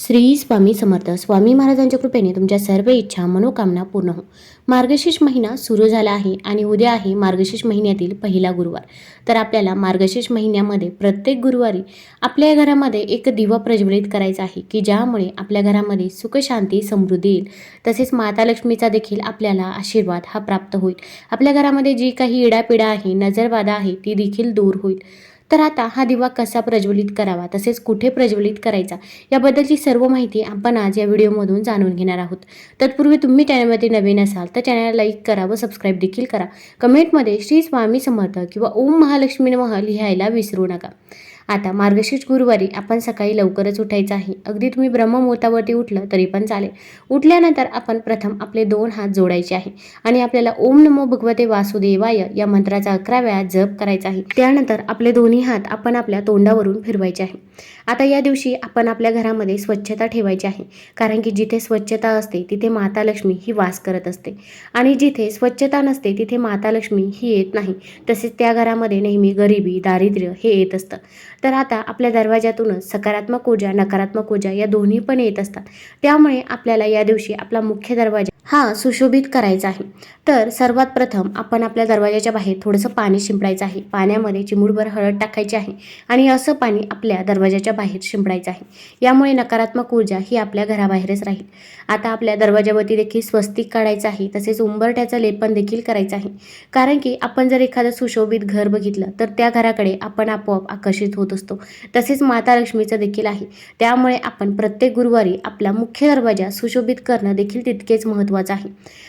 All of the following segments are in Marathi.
श्री स्वामी समर्थ. स्वामी महाराजांच्या कृपेने तुमच्या सर्व इच्छा मनोकामना पूर्ण हो. मार्गशीर्ष महिना सुरू झाला आहे आणि उद्या आहे मार्गशीर्ष महिन्यातील पहिला गुरुवार. तर आपल्याला मार्गशीर्ष महिन्यामध्ये प्रत्येक गुरुवारी आपल्या घरामध्ये एक दिवा प्रज्वलित करायचा आहे की ज्यामुळे आपल्या घरामध्ये सुखशांती समृद्धी येईल. तसेच माता लक्ष्मीचा देखील आपल्याला आशीर्वाद हा प्राप्त होईल. आपल्या घरामध्ये जी काही इडापिडा आहे नजरबाधा आहे ती देखील दूर होईल. तर आता हा दिवा कसा प्रज्वलित करावा तसेच कुठे प्रज्वलित करायचा याबद्दलची सर्व माहिती आपण आज या व्हिडिओमधून जाणून घेणार आहोत. तत्पूर्वी तुम्ही चॅनलमध्ये नवीन असाल तर चॅनलला लाईक करा व सबस्क्राईब देखील करा. कमेंटमध्ये श्री स्वामी समर्थ किंवा ओम महालक्ष्मी नमः लिहायला विसरू नका. आता मार्गशीर्ष गुरुवारी आपण सकाळी लवकरच उठायचं आहे. अगदी तुम्ही ब्रह्ममुहूर्तावरती उठलं तरी पण चालेल. उठल्यानंतर आपण प्रथम आपले दोन हात जोडायचे आहे आणि आपल्याला ओम नमो भगवते वासुदेवाय या मंत्राचा अकरा वेळा जप करायचा आहे. त्यानंतर आपले दोन्ही हात आपण आपल्या तोंडावरून फिरवायचे आहे. आता या दिवशी आपण आपल्या घरामध्ये स्वच्छता ठेवायची आहे. कारण की जिथे स्वच्छता असते तिथे माता लक्ष्मी ही वास करत असते. आणि जिथे स्वच्छता नसते तिथे माता लक्ष्मी ही येत नाही. तसेच त्या घरामध्ये नेहमी गरिबी दारिद्र्य हे येत असतं. तर आता आपल्या दरवाजातूनच सकारात्मक ऊर्जा नकारात्मक ऊर्जा या दोन्ही पण येत असतात. त्यामुळे आपल्याला या दिवशी आपला मुख्य दरवाजा हा सुशोभित करायचा आहे. तर सर्वात प्रथम आपण आपल्या दरवाजाच्या बाहेर थोडंसं पाणी शिंपडायचं आहे. पाण्यामध्ये चिमूटभर हळद टाकायची आहे आणि असं पाणी आपल्या दरवाजाच्या बाहेर शिंपडायचं आहे. यामुळे नकारात्मक ऊर्जा ही आपल्या घराबाहेरच राहील. आता आपल्या दरवाजावरती देखील स्वस्तिक काढायचं आहे तसेच उंबरट्याचं लेपन देखील करायचं आहे. कारण की आपण जर एखादं सुशोभित घर बघितलं तर त्या घराकडे आपण आपोआप आकर्षित होत. असतो. तसेच माता लक्ष्मीचं देखील आहे. त्यामुळे आपण प्रत्येक गुरुवारी आपला मुख्य दरवाजा सुशोभित करणं देखील तितकेच महत्त्वाचं आहे.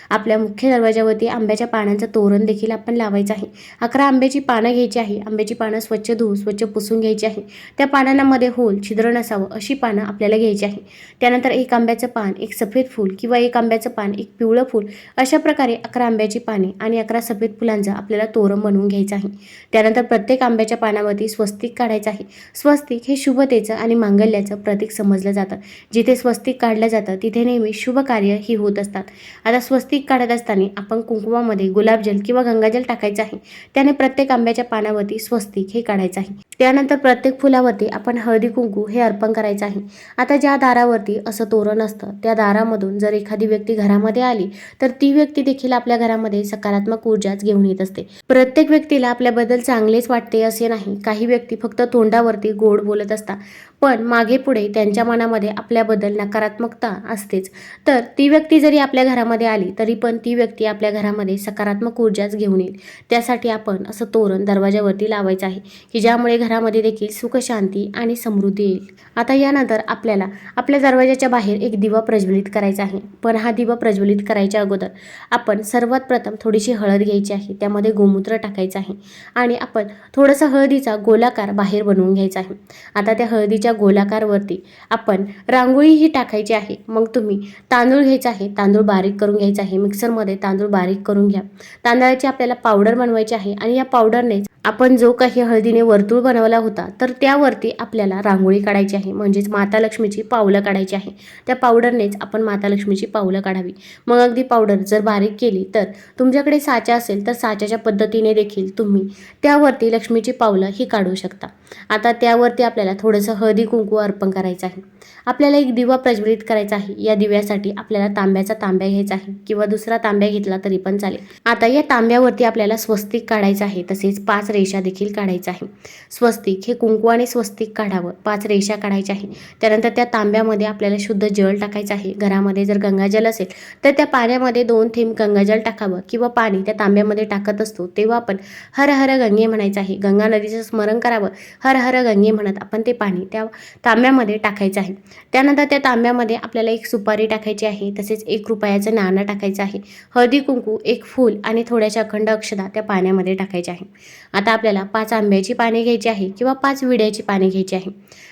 आपल्या मुख्य दरवाजावरती आंब्याच्या पानांचं तोरण देखील आपण लावायचं आहे. अकरा आंब्याची पानं घ्यायची आहे. आंब्याची पानं स्वच्छ धुवून स्वच्छ पुसून घ्यायची आहे. त्या पानांमध्ये होल छिद्र नसावं अशी पानं आपल्याला घ्यायची आहे. त्यानंतर एक आंब्याचं पान एक सफेद फूल किंवा एक आंब्याचं पान एक पिवळं फूल अशा प्रकारे अकरा आंब्याची पाने आणि अकरा सफेद फुलांचं आपल्याला तोरण बनवून घ्यायचं आहे. त्यानंतर प्रत्येक आंब्याच्या पानावरती स्वस्तिक काढायचं आहे. स्वस्तिक हे शुभतेचं आणि मांगल्याचं प्रतीक समजलं जातं. जिथे स्वस्तिक काढलं जातं तिथे नेहमी शुभ कार्य ही होत असतात. आता स्वस्तिक काढत असताना आपण कुंकुमामध्ये गुलाबजल किंवा गंगाजल टाकायचं आहे. त्याने प्रत्येक आंब्याच्या पानावरती स्वस्तिक हे काढायचं आहे. त्यानंतर प्रत्येक फुलावरती आपण हळदी कुंकू हे अर्पण करायचं आहे. आता ज्या दारावरती असं तोरण असतं त्या दारामधून जर एखादी व्यक्ती घरामध्ये आली तर ती व्यक्ती देखील आपल्या घरामध्ये सकारात्मक ऊर्जाच घेऊन येत असते. प्रत्येक व्यक्तीला आपल्याबद्दल चांगलेच वाटते असे नाही. काही व्यक्ती फक्त तोंडावरती गोड बोलत असता. पण मागे पुढे त्यांच्या मनामध्ये आपल्याबद्दल नकारात्मकता असतेच. तर ती व्यक्ती जरी आपल्या घरामध्ये आली तरी पण ती व्यक्ती आपल्या घरामध्ये सकारात्मक ऊर्जाच घेऊन येईल. त्यासाठी आपण असं तोरण दरवाजावरती लावायचं आहे की ज्यामुळे घरामध्ये देखील सुखशांती आणि समृद्धी येईल. आता यानंतर आपल्याला आपल्या दरवाजाच्या बाहेर एक दिवा प्रज्वलित करायचा आहे. पण हा दिवा प्रज्वलित करायच्या अगोदर आपण सर्वात प्रथम थोडीशी हळद घ्यायची आहे. त्यामध्ये गोमूत्र टाकायचं आहे. आणि आपण थोडंसं हळदीचा गोलाकार बाहेर बनवून घ्यायचा आहे. आता त्या हळदीच्या गोलाकारवरती आपण रांगोळी ही टाकायची आहे. मग तुम्ही तांदूळ घ्यायचा आहे. तांदूळ बारीक करून घ्यायचा आहे. मिक्सरमध्ये तांदूळ बारीक करून घ्या. तांदळाची आपल्याला पावडर बनवायची आहे आणि या पावडरने आपण जो काही हळदीने वर्तुळ बनवला होता तर त्यावरती आपल्याला रांगोळी काढायची आहे. म्हणजेच माता लक्ष्मीची पावलं काढायची आहे. त्या पावडरनेच आपण माता लक्ष्मीची पावलं काढावी. मग अगदी पावडर जर बारीक केली तर तुमच्याकडे साचा असेल तर साच्याच्या पद्धतीने देखील तुम्ही त्यावरती लक्ष्मीची पावलं ही काढू शकता. आता त्यावरती आपल्याला थोडंसं हळदी कुंकू अर्पण करायचं आहे. आपल्याला एक दिवा प्रज्वलित करायचा आहे. या दिव्यासाठी आपल्याला तांब्याचा तांब्या घ्यायचा आहे किंवा दुसरा तांब्या घेतला तरी पण चालेल. आता या तांब्यावरती आपल्याला स्वस्तिक काढायचं आहे. तसेच पाच रेषा देखील काढायचं आहे. स्वस्तिक हे कुंकवाने स्वस्तिक काढावं. पाच रेषा काढायच्या आहे. त्यानंतर त्या तांब्यामध्ये आपल्याला शुद्ध जल टाकायचं आहे. घरामध्ये जर गंगाजल असेल तर त्या पाण्यामध्ये दोन थेंब गंगाजल टाकावं किंवा पाणी त्या तांब्यामध्ये टाकत असतो. तेव्हा आपण हर हर गंगे म्हणायचं आहे. गंगा नदीचं स्मरण करावं. हर हर गंगे म्हणत आपण ते पाणी त्या तांब्यामध्ये टाकायचं आहे. त्यानंतर त्या तांब्यामध्ये आपल्याला एक सुपारी टाकायची आहे. तसेच एक रुपयाचं नाणं टाकायचं आहे. हळदी कुंकू एक फूल आणि थोड्याशा अखंड अक्षदा त्या पाण्यामध्ये टाकायच्या आहे. आता आपल्याला पाच आंब्याची पाने घ्यायची आहे किंवा पाच विड्याची पाने घ्यायची आहे.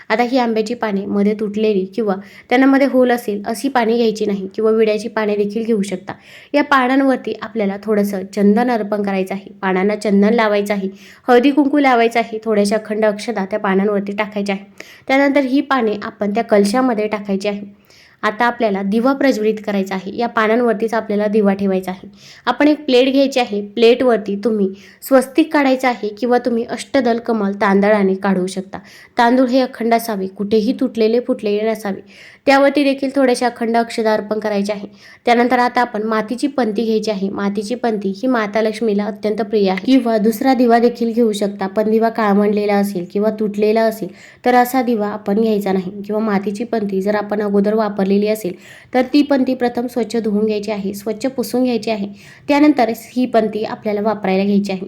आता ही आंब्याची पाने मध्ये तुटलेली किंवा त्यांनामध्ये होल असेल अशी पाने घ्यायची नाही किंवा विड्याची पाने देखील घेऊ शकता. या पानांवरती आपल्याला थोडंसं चंदन अर्पण करायचं आहे. पानांना चंदन लावायचं आहे. हळदी कुंकू लावायचं आहे. थोड्याशा अखंड अक्षदा त्या पानांवरती टाकायच्या आहे. त्यानंतर ही पाने आपण त्या कलशामध्ये टाकायची आहे. आता आपल्याला दिवा प्रज्वलित करायचा आहे. या पानांवरतीच आपल्याला दिवा ठेवायचा आहे. आपण एक प्लेट घ्यायची आहे. प्लेटवरती तुम्ही स्वस्तिक काढायचं आहे किंवा तुम्ही अष्टदल कमल तांदळाने काढू शकता. तांदूळ हे अखंड असावे. कुठेही तुटलेले फुटलेले नसावे. त्यावरती देखील थोड्याशा अखंड अक्षदा अर्पण करायचे आहे. त्यानंतर आता आपण मातीची पंथी घ्यायची आहे. मातीची पंथी ही माता लक्ष्मीला अत्यंत प्रिय आहे. किंवा दुसरा दिवा देखील घेऊ शकता. पण दिवा काळमंडलेला असेल किंवा तुटलेला असेल तर असा दिवा आपण घ्यायचा नाही. किंवा मातीची पंथी जर आपण अगोदर वापरलेली असेल तर ती पंथी प्रथम स्वच्छ धुवून घ्यायची आहे स्वच्छ पुसून घ्यायची आहे. त्यानंतर ही पंथी आपल्याला वापरायला घ्यायची आहे.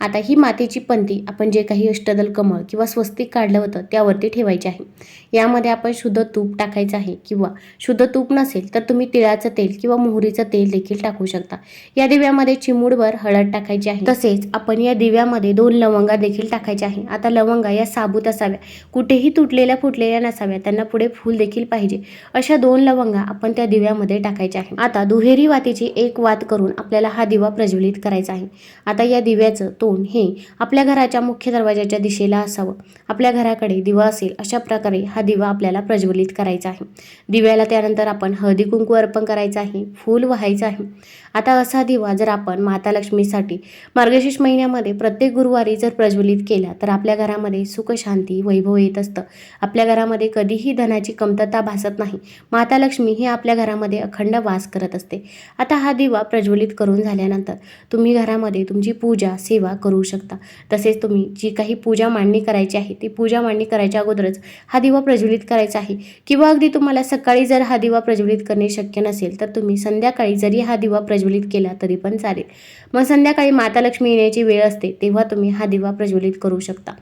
आता ही मातीची पंथी आपण जे काही अष्टदल कमळ किंवा स्वस्तिक काढलं होतं त्यावरती ठेवायचे आहे. यामध्ये आपण शुद्ध तूप टाकायचं आहे. किंवा शुद्ध तूप नसेल तर तुम्ही तिळाचं तेल किंवा मोहरीचं तेल देखील टाकू शकता. या दिव्यामध्ये चिमूडभर हळद टाकायची आहे. तसेच आपण या दिव्यामध्ये दोन लवंगा देखील टाकायच्या आहे. आता लवंगा या साबूत असाव्या. कुठेही तुटलेल्या फुटलेल्या नसाव्या. त्यांना पुढे फूल देखील पाहिजे. अशा दोन लवंगा आपण त्या दिव्यामध्ये टाकायच्या आहे. आता दुहेरी वातीची एक वात करून आपल्याला हा दिवा प्रज्वलित करायचा आहे. आता या दिव्याचं तोंड हे आपल्या घराच्या मुख्य दरवाजाच्या दिशेला असावं. आपल्या घराकडे दिवा असेल अशा प्रकारे हा दिवा आपल्याला प्रज्वलित करायचा आहे. दिव्याला त्यानंतर आपण हळदी कुंकू अर्पण करायचं आहे फूल व्हायचं आहे. आता असा दिवा जर आपण माता लक्ष्मीसाठी मार्गशीर्ष महिन्यामध्ये प्रत्येक गुरुवारी जर प्रज्वलित केला तर आपल्या घरामध्ये सुख शांती वैभव येत असतं. आपल्या घरामध्ये कधीही धनाची कमतरता भासत नाही. माता लक्ष्मी ही आपल्या घरामध्ये अखंड वास करत असते. आता हा दिवा प्रज्वलित करून झाल्यानंतर तुम्ही घरामध्ये तुमची पूजा सेवा करू शकता. तसेच तुम्ही जी काही पूजा मांडणी करायची आहे ती पूजा मांडणी करायच्या अगोदरच हा दिवा प्रज्वलित करायचा आहे. किंवा अगदी तुम्हाला सकाळी जर हा दिवा प्रज्वलित करणे शक्य नसेल तर तुम्ही संध्याकाळी जरी हा दिवा प्रज्वलित केला तरी पण चालेल. मग संध्याकाळी माता लक्ष्मी येण्याची वेळ असते तेव्हा तुम्ही हा दिवा प्रज्वलित करू शकता.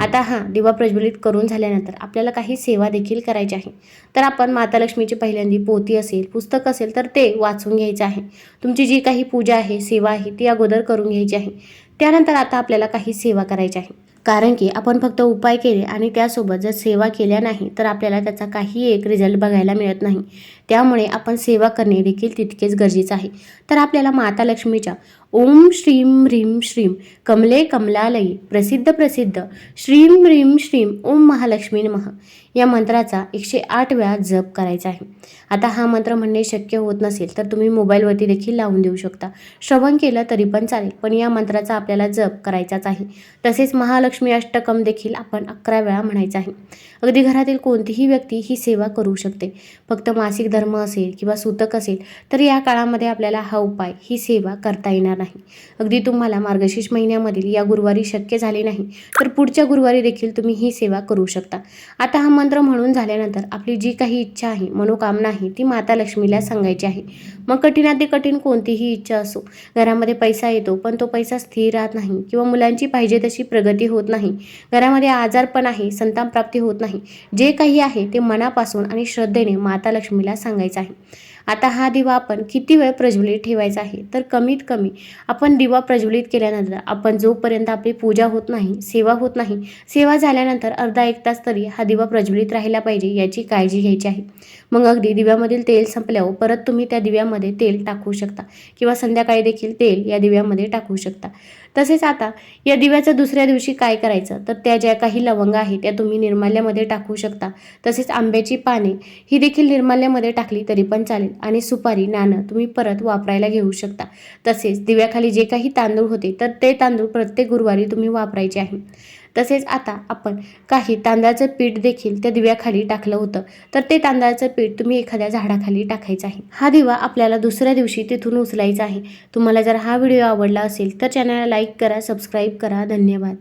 आता हा दिवा प्रज्वलित करून झाल्यानंतर आपल्याला काही सेवा देखील करायची आहे तर आपण माता लक्ष्मीची पहिल्यांदी पोती असेल पुस्तक असेल तर ते वाचून घ्यायचं आहे. तुमची जी काही पूजा आहे सेवा आहे ती अगोदर करून घ्यायची आहे. त्यानंतर आता आपल्याला काही सेवा करायची आहे कारण की आपण फक्त उपाय केले आणि त्यासोबत जर सेवा केल्या नाही तर आपल्याला त्याचा काही एक रिझल्ट बघायला मिळत नाही. त्यामुळे आपण सेवा करणे देखील तितकेच गरजेचं आहे. तर आपल्याला माता लक्ष्मीच्या ओम श्रीम ह्रीम श्रीम कमले कमलालयी प्रसिद्ध प्रसिद्ध. श्रीम ह्रीम श्रीम ओम महालक्ष्मी नमः. या मंत्राचा एकशे आठ वेळा जप करायचा आहे. आता हा मंत्र म्हणणे शक्य होत नसेल तर तुम्ही मोबाईलवरती देखील लावून देऊ शकता. श्रवण केलं तरी पण चालेल पण या मंत्राचा आपल्याला जप करायचाच आहे. तसेच महालक्ष्मी अष्टकम देखील आपण अकरा वेळा म्हणायचा आहे. अगदी घरातील कोणतीही व्यक्ती ही सेवा करू शकते. फक्त मासिक धर्म असेल किंवा सूतक असेल तर या काळामध्ये आपल्याला हा उपाय ही सेवा करता येणार नाही. नाही. अगदी तुम्हाला मार्गशीर्ष महिन्यामधील या गुरुवारी शक्य झाले नाही तर पुढच्या गुरुवारी देखील तुम्ही ही सेवा करू शकता. आता हा मंत्र म्हणून झाल्यानंतर आपली जी काही इच्छा आहे मनोकामना आहे ती माता लक्ष्मीला सांगायची आहे. मग कठीणात कठीण कोणतीही इच्छा असो घरामध्ये पैसा येतो पण तो पैसा स्थिर राहत नाही किंवा मुलांची पाहिजे तशी प्रगती होत नाही. घरामध्ये आजारपण आहे संतान प्राप्ती होत नाही. जे काही आहे ते मनापासून आणि श्रद्धेने माता लक्ष्मीला सांगायचं आहे. आता हा दिवा आपण किती वेळ प्रज्वलित ठेवायचा आहे? तर कमीत कमी आपण दिवा प्रज्वलित केल्यानंतर आपण जोपर्यंत आपली पूजा होत नाही सेवा होत नाही सेवा झाल्यानंतर अर्धा एक तास तरी हा दिवा प्रज्वलित राहिला पाहिजे याची काळजी घ्यायची आहे. मग अगदी दिव्यामधील तेल संपल्यावर परत तुम्ही त्या दिव्यामध्ये तेल टाकू शकता किंवा संध्याकाळी देखील तेल या दिव्यामध्ये टाकू शकता. तसेच आता या दिव्याचं दुसऱ्या दिवशी काय करायचं? तर त्या ज्या काही लवंगा आहेत त्या तुम्ही निर्माल्यामध्ये टाकू शकता. तसेच आंब्याची पाने ही देखील निर्माल्यामध्ये टाकली तरी पण चालेल. आणि सुपारी नाणं तुम्ही परत वापरायला घेऊ शकता. तसेच दिव्याखाली जे काही तांदूळ होते तर ते तांदूळ प्रत्येक गुरुवारी तुम्ही वापरायचे आहे. तसेच आता आपण काही तांदळाचं पीठ देखील त्या दिव्याखाली टाकलं होतं तर ते तांदळाचं पीठ तुम्ही एखाद्या झाडाखाली टाकायचं आहे. हा दिवा आपल्याला दुसऱ्या दिवशी तिथून उचलायचा आहे. तुम्हाला जर हा व्हिडिओ आवडला असेल तर चॅनलला लाईक करा सबस्क्राईब करा. धन्यवाद.